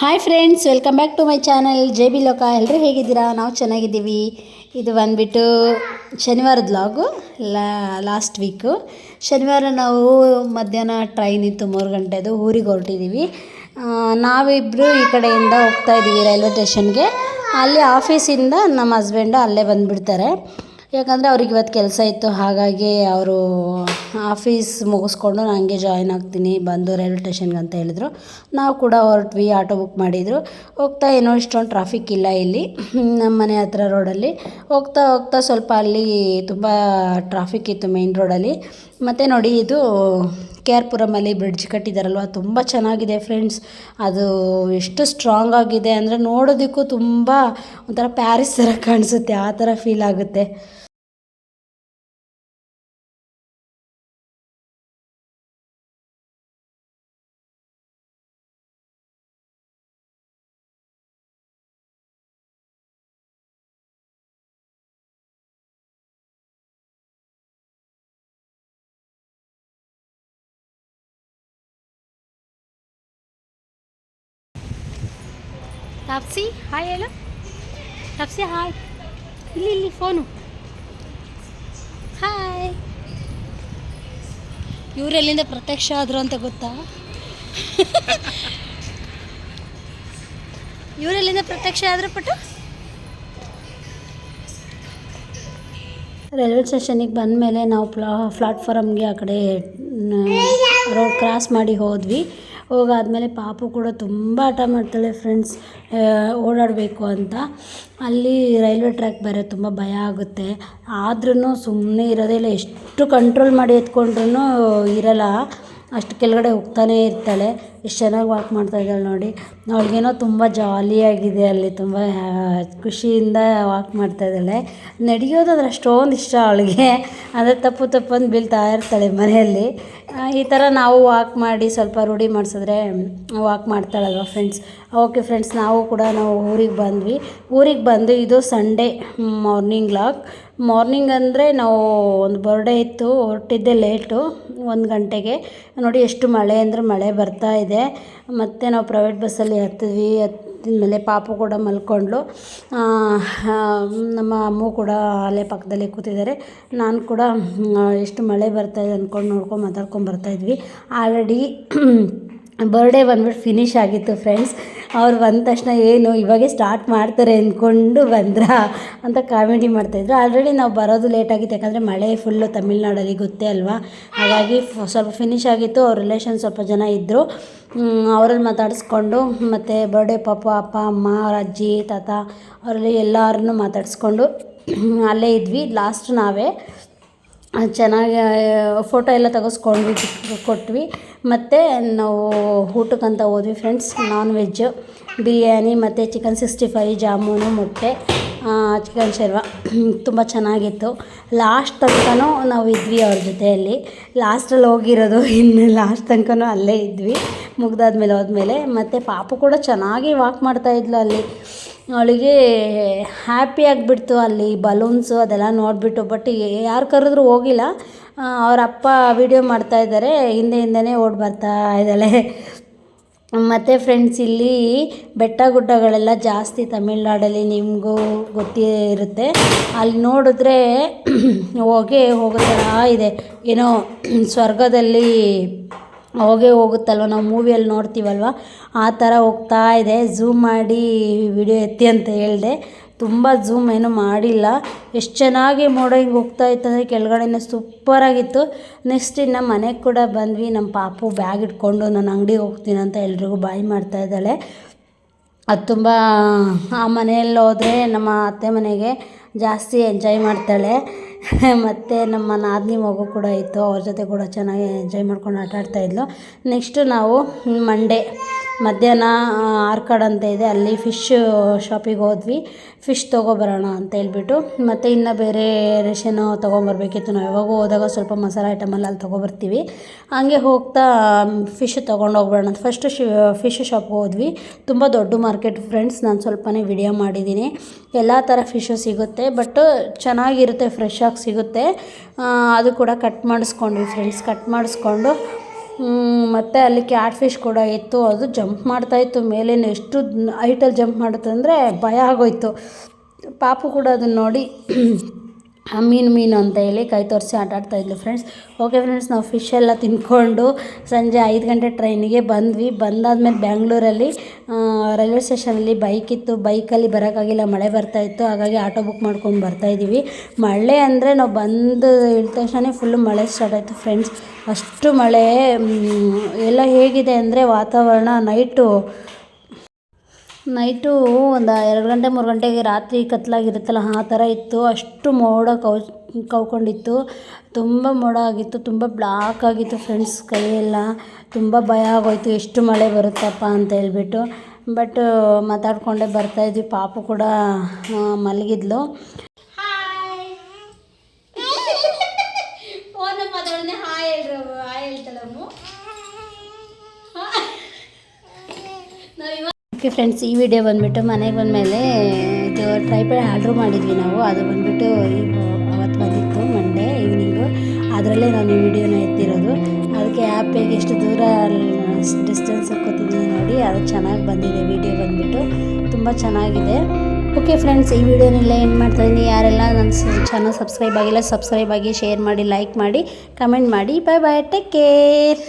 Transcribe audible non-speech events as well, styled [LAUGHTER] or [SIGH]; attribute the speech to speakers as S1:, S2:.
S1: Hi friends welcome back to my channel J B Loka ಎಲ್ಲರೂ ಹೇಗಿದ್ದೀರಾ? ನಾವು ಚೆನ್ನಾಗಿದ್ದೀವಿ. ಇದು ಬಂದುಬಿಟ್ಟು ಶನಿವಾರದ ಲಾಗು ಲಾಸ್ಟ್ ವೀಕು ಶನಿವಾರ ನಾವು ಮಧ್ಯಾಹ್ನ ಟ್ರೈನ್ ಇತ್ತು ಮೂರು ಗಂಟೆದು, ಊರಿಗೆ ಹೊರಟಿದ್ದೀವಿ. ನಾವಿಬ್ಬರು ಈ ಕಡೆಯಿಂದ ಹೋಗ್ತಾ ಇದ್ದೀವಿ ರೈಲ್ವೆ ಸ್ಟೇಷನ್ಗೆ ಅಲ್ಲಿ ಆಫೀಸಿಂದ ನಮ್ಮ ಹಸ್ಬೆಂಡು ಅಲ್ಲೇ ಬಂದುಬಿಡ್ತಾರೆ. ಯಾಕಂದರೆ ಅವ್ರಿಗೆ ಇವತ್ತು ಕೆಲಸ ಇತ್ತು, ಹಾಗಾಗಿ ಅವರು ಆಫೀಸ್ ಮುಗಿಸ್ಕೊಂಡು ನಾನು ಹಂಗೆ ಜಾಯ್ನ್ ಆಗ್ತೀನಿ, ಬಂದು ರೈಲ್ವೆ ಸ್ಟೇಷನ್ಗೆ ಅಂತ ಹೇಳಿದ್ರು. ನಾವು ಕೂಡ ಹೊರಟ್ವಿ ಆಟೋ ಬುಕ್ ಮಾಡಿದರು. ಹೋಗ್ತಾ ಏನೋ ಇಷ್ಟೊಂದು ಟ್ರಾಫಿಕ್ ಇಲ್ಲ ಇಲ್ಲಿ. ನಮ್ಮ ಮನೆ ಹತ್ರ ರೋಡಲ್ಲಿ ಹೋಗ್ತಾ ಹೋಗ್ತಾ ಸ್ವಲ್ಪ ಅಲ್ಲಿ ತುಂಬ ಟ್ರಾಫಿಕ್ ಇತ್ತು ಮೇನ್ ರೋಡಲ್ಲಿ ಮತ್ತು ನೋಡಿ ಇದು ಕೆ ಆರ್ ಪುರಮಲ್ಲಿ ಬ್ರಿಡ್ಜ್ ಕಟ್ಟಿದಾರಲ್ವ? ತುಂಬ ಚೆನ್ನಾಗಿದೆ ಫ್ರೆಂಡ್ಸ್ ಅದು ಎಷ್ಟು ಸ್ಟ್ರಾಂಗ್ ಆಗಿದೆ ಅಂದರೆ ನೋಡೋದಕ್ಕೂ ತುಂಬ ಒಂಥರ ಪ್ಯಾರಿಸ್ ಥರ ಕಾಣಿಸುತ್ತೆ. ಆ ಥರ ಫೀಲ್ ಆಗುತ್ತೆ. ತಾಪ್ಸಿ, ಹಾಯ್ ಹೇಳು. ತಾಪ್ಸಿ, ಹಾಯ್. ಇಲ್ಲಿ ಇಲ್ಲಿ, ಫೋನು. ಹಾಯ್. ಇವರೆಲ್ಲಿಂದ ಪ್ರತ್ಯಕ್ಷ ಆದರು ಅಂತ ಗೊತ್ತಾ? [LAUGHS] ಇವರೆಲ್ಲಿಂದ ಪ್ರತ್ಯಕ್ಷ ಆದರೂ ಪಟ್ಟು? ರೈಲ್ವೆ ಸ್ಟೇಷನಿಗೆ ಬಂದಮೇಲೆ ನಾವು ಪ್ಲಾ ಪ್ಲಾಟ್ಫಾರಮ್ಗೆ ಆ ಕಡೆ ರೋಡ್ ಕ್ರಾಸ್ ಮಾಡಿ ಹೋದ್ವಿ. ಹೋಗಾದ್ಮೇಲೆ ಪಾಪು ಕೂಡ ತುಂಬ ಆಟ ಮಾಡ್ತಾಳೆ ಫ್ರೆಂಡ್ಸ್ ಓಡಾಡಬೇಕು ಅಂತ. ಅಲ್ಲಿ ರೈಲ್ವೆ ಟ್ರ್ಯಾಕ್ ಬೇರೆ ತುಂಬ ಭಯ ಆಗುತ್ತೆ. ಆದ್ರೂ ಸುಮ್ಮನೆ ಇರೋದೇ ಇಲ್ಲ. ಎಷ್ಟು ಕಂಟ್ರೋಲ್ ಮಾಡಿ ಎತ್ಕೊಂಡ್ರೂ ಇರಲ್ಲ. ಅಷ್ಟು ಕೆಳಗಡೆ ಹೋಗ್ತಾನೇ ಇರ್ತಾಳೆ. ಎಷ್ಟು ಚೆನ್ನಾಗಿ ವಾಕ್ ಮಾಡ್ತಾ ಇದ್ದಾಳೆ ನೋಡಿ. ಅವಳಿಗೇನೋ ತುಂಬ ಜಾಲಿಯಾಗಿದೆ ಅಲ್ಲಿ, ತುಂಬ ಖುಷಿಯಿಂದ ವಾಕ್ ಮಾಡ್ತಾ ಇದ್ದಾಳೆ. ಅಂದರೆ ಅಷ್ಟೊಂದು ಇಷ್ಟ ಅವಳಿಗೆ. ಅಂದರೆ ತಪ್ಪು ತಪ್ಪು ಅಂದು ಬೀಳ್ತಾ ಇರ್ತಾಳೆ ಮನೆಯಲ್ಲಿ. ಈ ಥರ ನಾವು ವಾಕ್ ಮಾಡಿ ಸ್ವಲ್ಪ ರೂಢಿ ಮಾಡಿಸಿದ್ರೆ ವಾಕ್ ಮಾಡ್ತಾಳಲ್ವ ಫ್ರೆಂಡ್ಸ್ ಓಕೆ ಫ್ರೆಂಡ್ಸ್ ನಾವು ಕೂಡ ನಾವು ಊರಿಗೆ ಬಂದ್ವಿ. ಊರಿಗೆ ಬಂದು ಇದು ಸಂಡೇ ಮಾರ್ನಿಂಗ್ ಲಾಕ್ ಮಾರ್ನಿಂಗ್ ಅಂದರೆ ನಾವು ಒಂದು ಬರ್ಡೇ ಇತ್ತು ಹೊರಟಿದ್ದೆ ಲೇಟು ಒಂದು ಗಂಟೆಗೆ. ನೋಡಿ, ಎಷ್ಟು ಮಳೆ ಅಂದರೆ ಮಳೆ ಬರ್ತಾ ಇದೆ. ಮತ್ತು ನಾವು ಪ್ರೈವೇಟ್ ಬಸ್ಸಲ್ಲಿ ಹತ್ತಿದ್ವಿ ಮೇಲೆ ಪಾಪು ಕೂಡ ಮಲ್ಕೊಂಡ್ಳು ನಮ್ಮ ಅಮ್ಮ ಕೂಡ ಅಲ್ಲೇ ಪಕ್ಕದಲ್ಲೇ ಕೂತಿದ್ದಾರೆ. ನಾನು ಕೂಡ ಎಷ್ಟು ಮಳೆ ಬರ್ತಾಯಿದೆ ಅಂದ್ಕೊಂಡು ನೋಡ್ಕೊಂಡು ಮಾತಾಡ್ಕೊಂಡು ಬರ್ತಾಯಿದ್ವಿ ಆಲ್ರೆಡಿ ಬರ್ಡೇ ಬಂದ್ಬಿಟ್ಟು ಫಿನಿಶ್ ಆಗಿತ್ತು ಫ್ರೆಂಡ್ಸ್ ಅವ್ರು ಬಂದ ತಕ್ಷಣ, ಏನು, ಇವಾಗೆ ಸ್ಟಾರ್ಟ್ ಮಾಡ್ತಾರೆ ಅಂದ್ಕೊಂಡು ಬಂದ್ರಾ? ಅಂತ ಕಾಮಿಡಿ ಮಾಡ್ತಾಯಿದ್ರು ಆಲ್ರೆಡಿ ನಾವು ಬರೋದು ಲೇಟಾಗಿತ್ತು ಯಾಕಂದರೆ ಮಳೆ ಫುಲ್ಲು ತಮಿಳ್ನಾಡಲ್ಲಿ ಗೊತ್ತೇ ಅಲ್ವಾ? ಹಾಗಾಗಿ ಸ್ವಲ್ಪ ಫಿನಿಶ್ ಆಗಿತ್ತು, ಅವ್ರ ರಿಲೇಷನ್ ಸ್ವಲ್ಪ ಜನ ಇದ್ದರು ಅವರಲ್ಲಿ ಮಾತಾಡಿಸ್ಕೊಂಡು, ಮತ್ತು ಬರ್ಡೇ ಪಾಪ, ಅಪ್ಪ, ಅಮ್ಮ, ಅವ್ರ ಅಜ್ಜಿ, ತಾತ, ಅವರಲ್ಲಿ ಎಲ್ಲರನ್ನೂ ಮಾತಾಡಿಸ್ಕೊಂಡು, ಅಲ್ಲೇ ಇದ್ವಿ. ಲಾಸ್ಟ್ ನಾವೇ. ಚೆನ್ನಾಗಿ ಫೋಟೋ ಎಲ್ಲ ತೆಗೆಸ್ಕೊಂಡ್ವಿ, ಕೊಟ್ವಿ. ಮತ್ತು ನಾವು ಊಟಕ್ಕಂತ ಹೋದ್ವಿ ಫ್ರೆಂಡ್ಸ್ ನಾನ್ ವೆಜ್ಜು ಬಿರಿಯಾನಿ ಮತ್ತು ಚಿಕನ್ ಸಿಕ್ಸ್ಟಿ ಫೈ ಜಾಮೂನು ಮೊಟ್ಟೆ ಚಿಕನ್ ಶೆರ್ವ. [CLEARS THROAT] ತುಂಬ ಚೆನ್ನಾಗಿತ್ತು. ಲಾಸ್ಟ್ ತನಕನೂ ನಾವು ಇದ್ವಿ ಅವ್ರ ಜೊತೆಯಲ್ಲಿ. ಲಾಸ್ಟಲ್ಲಿ ಹೋಗಿರೋದು ಇನ್ನು ಲಾಸ್ಟ್ ತನಕನೂ ಅಲ್ಲೇ ಇದ್ವಿ. ಮುಗ್ದಾದ್ಮೇಲೆ ಹೋದ್ಮೇಲೆ ಮತ್ತು ಪಾಪು ಕೂಡ ಚೆನ್ನಾಗಿ ವಾಕ್ ಮಾಡ್ತಾಯಿದ್ಲು ಅಲ್ಲಿ. ಅವಳಿಗೆ ಹ್ಯಾಪಿ ಆಗಿಬಿಡ್ತು ಅಲ್ಲಿ ಬಲೂನ್ಸು ಅದೆಲ್ಲ ನೋಡಿಬಿಟ್ಟು ಬಟ್ ಯಾರು ಕರೆದ್ರೂ ಹೋಗಿಲ್ಲ. ಅವ್ರ ಅಪ್ಪ ವೀಡಿಯೋ ಮಾಡ್ತಾಯಿದ್ದಾರೆ ಹಿಂದೆ ಹಿಂದೆಯೇ ಓಡಿ ಬರ್ತಾ ಇದ್ದಾಳೆ. ಮತ್ತು ಫ್ರೆಂಡ್ಸ್ ಇಲ್ಲಿ ಬೆಟ್ಟ ಗುಡ್ಡಗಳೆಲ್ಲ ಜಾಸ್ತಿ ತಮಿಳ್ನಾಡಲ್ಲಿ ನಿಮಗೂ ಗೊತ್ತೇ ಇರುತ್ತೆ. ಅಲ್ಲಿ ನೋಡಿದ್ರೆ ಹೋಗೇ ಹೋಗೋ ಥರ ಇದೆ. ಏನೋ ಸ್ವರ್ಗದಲ್ಲಿ ಹೊಗೆ ಹೋಗುತ್ತಲ್ವ? ನಾವು ಮೂವಿಯಲ್ಲಿ ನೋಡ್ತೀವಲ್ವ? ಆ ಥರ ಹೋಗ್ತಾ ಇದೆ. ಝೂಮ್ ಮಾಡಿ ವಿಡಿಯೋ ಎತ್ತಿ ಅಂತ ಹೇಳಿದೆ. ತುಂಬ ಝೂಮ್ ಏನು ಮಾಡಿಲ್ಲ. ಎಷ್ಟು ಚೆನ್ನಾಗಿ ಮೋಡ ಹಿಂಗೆ ಹೋಗ್ತಾ ಇತ್ತಂದರೆ ಕೆಳಗಡೆನೇ ಸೂಪರಾಗಿತ್ತು ನೆಕ್ಸ್ಟ್ ಇನ್ನು ಮನೆಗೆ ಕೂಡ ಬಂದ್ವಿ. ನಮ್ಮ ಪಾಪು ಬ್ಯಾಗ್ ಇಟ್ಕೊಂಡು ನಾನು ಅಂಗಡಿಗೆ ಹೋಗ್ತೀನಿ ಅಂತ ಎಲ್ರಿಗೂ ಬಾಯ್ ಮಾಡ್ತಾ ಇದ್ದಾಳೆ. ಅದು ತುಂಬ, ಆ ಮನೆಯಲ್ಲಿ ಹೋದರೆ ನಮ್ಮ ಅತ್ತೆ ಮನೆಗೆ ಜಾಸ್ತಿ ಎಂಜಾಯ್ ಮಾಡ್ತಾಳೆ. [LAUGHS] ಮತ್ತು ನಮ್ಮ ನಾದಿನಿ ಮಗು ಕೂಡ ಇತ್ತು, ಅವ್ರ ಜೊತೆ ಕೂಡ ಚೆನ್ನಾಗಿ ಎಂಜಾಯ್ ಮಾಡ್ಕೊಂಡು ಆಟ ಆಡ್ತಾಯಿದ್ಲು ನೆಕ್ಸ್ಟು ನಾವು ಮಂಡೇ ಮಧ್ಯಾಹ್ನ ಆರ್ಕಾಡ್ ಅಂತ ಇದೆ. ಅಲ್ಲಿ ಫಿಶ್ ಶಾಪಿಗೆ ಹೋದ್ವಿ. ಫಿಶ್ ತೊಗೊಬರೋಣ ಅಂತ ಹೇಳ್ಬಿಟ್ಟು. ಮತ್ತು ಇನ್ನು ಬೇರೆ ರೇಷನ್ನು ತೊಗೊಂಬರ್ಬೇಕಿತ್ತು ನಾವು. ಯಾವಾಗ ಹೋದಾಗ ಸ್ವಲ್ಪ ಮಸಾಲೆ ಐಟಮಲ್ಲಿ ಅಲ್ಲಿ ತೊಗೊಬರ್ತೀವಿ. ಹಂಗೆ ಹೋಗ್ತಾ ಫಿಶ್ ತೊಗೊಂಡು ಹೋಗ್ಬೇಡ ಅಂತ. ಫಸ್ಟು ಶಿ ಫಿಶ್ ಶಾಪ್ಗೆ ಹೋದ್ವಿ. ತುಂಬ ದೊಡ್ಡ ಮಾರ್ಕೆಟ್ ಫ್ರೆಂಡ್ಸ್ ನಾನು ಸ್ವಲ್ಪನೇ ವಿಡಿಯೋ ಮಾಡಿದ್ದೀನಿ. ಎಲ್ಲ ಥರ ಫಿಶು ಸಿಗುತ್ತೆ. ಬಟ್ ಚೆನ್ನಾಗಿರುತ್ತೆ ಫ್ರೆಶ್ ಆಗಿ ಸಿಗುತ್ತೆ. ಅದು ಕೂಡ ಕಟ್ ಮಾಡಿಸ್ಕೊಂಡ್ವಿ ಫ್ರೆಂಡ್ಸ್ ಕಟ್ ಮಾಡಿಸ್ಕೊಂಡು ಮತ್ತು ಅಲ್ಲಿ ಕ್ಯಾಟ್ ಫಿಶ್ ಕೂಡ ಇತ್ತು. ಅದು ಜಂಪ್ ಮಾಡ್ತಾಯಿತ್ತು ಮೇಲೇನು ಎಷ್ಟು ಹೈಟಲ್ಲಿ ಜಂಪ್ ಮಾಡುತ್ತೆ ಅಂದರೆ ಭಯ ಆಗೋಯ್ತು. ಪಾಪು ಕೂಡ ಅದನ್ನು ನೋಡಿ ಮೀನು ಮೀನು ಅಂತ ಹೇಳಿ ಕೈ ತೋರಿಸಿ ಆಟ ಆಡ್ತಾ ಇದ್ಲು ಫ್ರೆಂಡ್ಸ್ ಓಕೆ ಫ್ರೆಂಡ್ಸ್ ನಾವು ಫಿಶ್ ಎಲ್ಲ ತಿಂದ್ಕೊಂಡು ಸಂಜೆ ಐದು ಗಂಟೆ ಟ್ರೈನಿಗೆ ಬಂದ್ವಿ. ಬಂದಾದ್ಮೇಲೆ ಬ್ಯಾಂಗ್ಳೂರಲ್ಲಿ ರೈಲ್ವೆ ಸ್ಟೇಷನಲ್ಲಿ ಬೈಕ್ ಇತ್ತು. ಬೈಕಲ್ಲಿ ಬರೋಕ್ಕಾಗಿಲ್ಲ, ಮಳೆ ಬರ್ತಾ ಇತ್ತು. ಹಾಗಾಗಿ ಆಟೋ ಬುಕ್ ಮಾಡ್ಕೊಂಡು ಬರ್ತಾ ಇದ್ದೀವಿ. ಮಳೆ ಅಂದರೆ ನಾವು ಬಂದು ಇಳಿದ ತಕ್ಷಣ ಫುಲ್ಲು ಮಳೆ ಸ್ಟಾರ್ಟ್ ಆಯಿತು ಫ್ರೆಂಡ್ಸ್ ಅಷ್ಟು ಮಳೆ ಎಲ್ಲ ಹೇಗಿದೆ ಅಂದರೆ ವಾತಾವರಣ ನೈಟು ನೈಟು ಒಂದು ಎರಡು ಗಂಟೆ, ಮೂರು ಗಂಟೆಗೆ ರಾತ್ರಿ ಕತ್ತಲಾಗಿರುತ್ತಲ್ಲ ಆ ಥರ ಇತ್ತು. ಅಷ್ಟು ಮೋಡ ಕವ್, ಕವ್ಕೊಂಡಿತ್ತು. ತುಂಬ ಮೋಡ ಆಗಿತ್ತು, ತುಂಬ ಬ್ಲಾಕ್ ಆಗಿತ್ತು ಫ್ರೆಂಡ್ಸ್ ಕೈಯೆಲ್ಲ. ತುಂಬ ಭಯ ಆಗೋಯ್ತು, ಎಷ್ಟು ಮಳೆ ಬರುತ್ತಪ್ಪ ಅಂತ ಹೇಳ್ಬಿಟ್ಟು. ಬಟ್, ಮಾತಾಡಿಕೊಂಡೇ ಬರ್ತಾಯಿದ್ವಿ ಪಾಪು ಕೂಡ ಮಲಗಿದ್ಲು ಫೋನ್ ಮಾತಾಡೋಣ ಹಾಯ್ ಹೇಳ್ರು ಹಾಯ್ ಹೇಳ್ತಾಳಮ್ಮು ಓಕೆ ಫ್ರೆಂಡ್ಸ್, ಈ ವಿಡಿಯೋ ಬಂದುಬಿಟ್ಟು ಮನೆಗೆ ಬಂದಮೇಲೆ ಇದು ಟ್ರೈಪ್ಯಾಡ್ ಆರ್ಡ್ರ್ ಮಾಡಿದ್ವಿ ನಾವು. ಅದು ಬಂದುಬಿಟ್ಟು ಅವತ್ತು ಬಂದಿತ್ತು ಮಂಡೇ ಈವ್ನಿಂಗು ಅದರಲ್ಲೇ ನಾನು ಈ ವಿಡಿಯೋನ ಎತ್ತಿರೋದು. ಅದಕ್ಕೆ ಆ್ಯಪಿಗೆ ಎಷ್ಟು ದೂರ ಡಿಸ್ಟೆನ್ಸ್ ಹಾಕೋತಿದ್ದೀನಿ ನೋಡಿ, ಅದು ಚೆನ್ನಾಗಿ ಬಂದಿದೆ ವಿಡಿಯೋ ಬಂದುಬಿಟ್ಟು. ತುಂಬ ಚೆನ್ನಾಗಿದೆ. ಓಕೆ ಫ್ರೆಂಡ್ಸ್, ಈ ವಿಡಿಯೋನೆಲ್ಲ ಏನು ಮಾಡ್ತಾಯಿದ್ದೀನಿ ಯಾರೆಲ್ಲ ನನ್ನ ಚಾನಲ್ ಸಬ್ಸ್ಕ್ರೈಬ್ ಆಗಿಲ್ಲ ಸಬ್ಸ್ಕ್ರೈಬ್ ಆಗಿ ಶೇರ್ ಮಾಡಿ ಲೈಕ್ ಮಾಡಿ ಕಮೆಂಟ್ ಮಾಡಿ. Bye bye take care